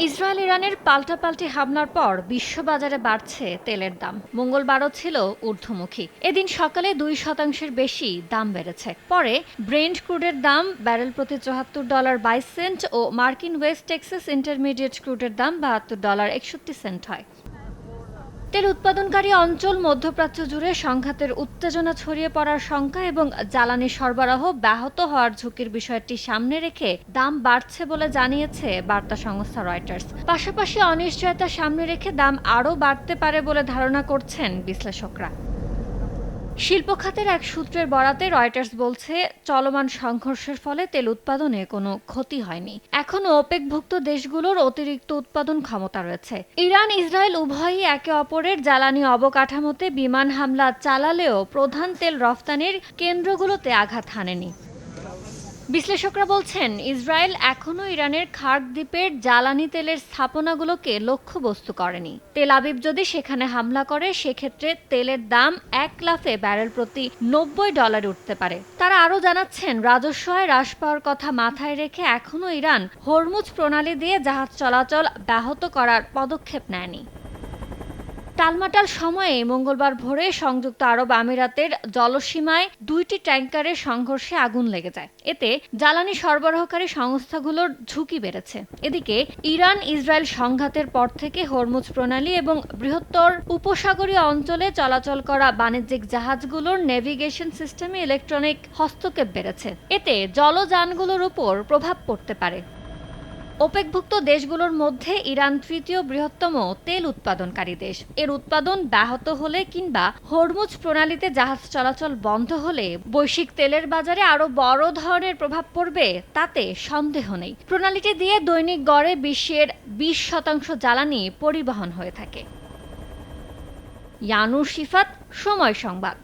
Israel ইরানের পাল্টাপাল্টি হামলার পর বিশ্ববাজারে বাড়ছে তেলের দাম। মঙ্গলবারও ছিল ঊর্ধ্বমুখী। এদিন সকালে দুই শতাংশের বেশি দাম বেড়েছে। পরে ব্রেন্ড ক্রুডের দাম ব্যারেল প্রতি চুয়াত্তর ডলার বাইশ সেন্ট ও মার্কিন ওয়েস্ট টেক্সাস ইন্টারমিডিয়েট ক্রুডের দাম বাহাত্তর ডলার একষট্টি সেন্ট হয়। তেল উৎপাদনকারী অঞ্চল মধ্যপ্রাচ্য জুড়ে সংঘাতের উত্তেজনা ছড়িয়ে পড়ার সংখ্যা এবং জ্বালানি সরবরাহ ব্যাহত হওয়ার ঝুঁকির বিষয়টি সামনে রেখে দাম বাড়ছে বলে জানিয়েছে বার্তা সংস্থা রয়টার্স। পাশাপাশি অনিশ্চয়তা সামনে রেখে দাম আরও বাড়তে পারে বলে ধারণা করছেন বিশ্লেষকরা। শিল্প খাতের এক সূত্রের বরাতে রয়টার্স বলছে, চলমান সংঘর্ষের ফলে তেল উৎপাদনে কোনো ক্ষতি হয়নি। এখনও ওপেকভুক্ত দেশগুলোর অতিরিক্ত উৎপাদন ক্ষমতা রয়েছে। ইরান, ইসরায়েল উভয়ই একে অপরের জ্বালানি অবকাঠামোতে বিমান হামলা চালালেও প্রধান তেল রফতানির কেন্দ্রগুলোতে আঘাত হানেনি। বিশ্লেষকরা বলছেন, ইসরায়েল এখনও ইরানের খার্ক দ্বীপের জ্বালানি তেলের স্থাপনাগুলোকে লক্ষ্যবস্তু করেনি। তেল আবিব যদি সেখানে হামলা করে, সেক্ষেত্রে তেলের দাম এক লাফে ব্যারেল প্রতি নব্বই ডলার উঠতে পারে। তারা আরও জানাচ্ছেন রাজস্ব আয় হ্রাস পাওয়ার কথা মাথায় রেখে এখনও ইরান হরমুজ প্রণালী দিয়ে জাহাজ চলাচল ব্যাহত করার পদক্ষেপ নেয়নি। টালমাটাল সময়ে মঙ্গলবার ভোরে সংযুক্ত আরব আমিরাতের জলসীমায় দুইটি ট্যাঙ্কারের সংঘর্ষে আগুন লেগে যায়। এতে জ্বালানি সরবরাহকারী সংস্থাগুলোর ঝুঁকি বেড়েছে। এদিকে ইরান ইসরায়েল সংঘাতের পর থেকে হরমুজ প্রণালী এবং বৃহত্তর উপসাগরীয় অঞ্চলে চলাচল করা বাণিজ্যিক জাহাজগুলোর নেভিগেশন সিস্টেমে ইলেকট্রনিক হস্তক্ষেপ বেড়েছে। এতে জলযানগুলোর উপর প্রভাব পড়তে পারে। ওপেকভুক্ত দেশগুলোর মধ্যে ইরান তৃতীয় বৃহত্তম তেল উৎপাদনকারী দেশ। এর উৎপাদন ব্যাহত হলে কিংবা হরমুজ প্রণালীতে জাহাজ চলাচল বন্ধ হলে বৈশ্বিক তেলের বাজারে আরও বড় ধরনের প্রভাব পড়বে তাতে সন্দেহ নেই। প্রণালীটি দিয়ে দৈনিক গড়ে বিশ্বের বিশ শতাংশ জ্বালানি পরিবহন হয়ে থাকে। ইয়ানুর শিফাত, সময় সংবাদ।